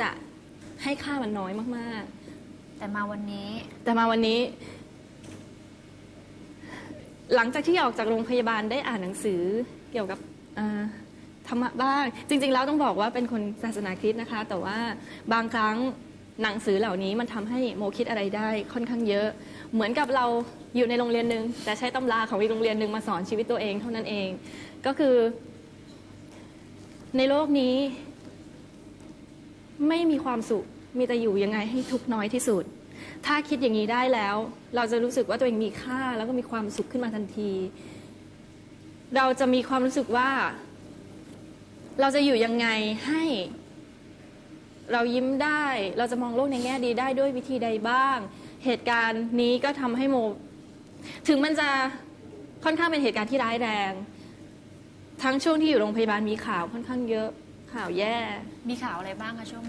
จะให้ค่ามันน้อยมากแต่มาวันนี้ ๆ แต่มาวันนี้ หลังจากที่ออกจากโรงพยาบาลได้อ่านหนังสือเกี่ยวกับอ่าธรรมะบ้าง จริง ๆ แล้วต้องบอกว่าเป็นคนศาสนาคริสต์นะคะ แต่ว่าบางครั้งหนังสือเหล่านี้มันทำให้โมคิดอะไรได้ค่อนข้างเยอะ เหมือนกับเราอยู่ในโรงเรียนหนึ่งแต่ใช้ตำราของอีกโรงเรียนหนึ่งมาสอนชีวิตตัวเองเท่านั้นเอง ก็คือ ในโลกนี้ ไม่มีความสุข มีแต่อยู่ยังไงให้ทุกข์น้อยที่สุด ถ้าคิดอย่างนี้ได้แล้ว เราจะรู้สึกว่าตัวเองมีค่าแล้วก็มีความสุขขึ้นมาทันที เราจะมีความรู้สึกว่า เราจะอยู่ยังไงให้ เรายิ้มได้ เราจะมองโลกในแง่ดีได้ด้วยวิธีใดบ้าง เหตุการณ์นี้ก็ทำให้โม ถึงมันจะค่อนข้างเป็นเหตุการณ์ที่ร้ายแรง ทั้งช่วงที่อยู่โรงพยาบาลมีข่าวค่อนข้างเยอะข่าวแย่ มีข่าวอะไรบ้างคะช่วง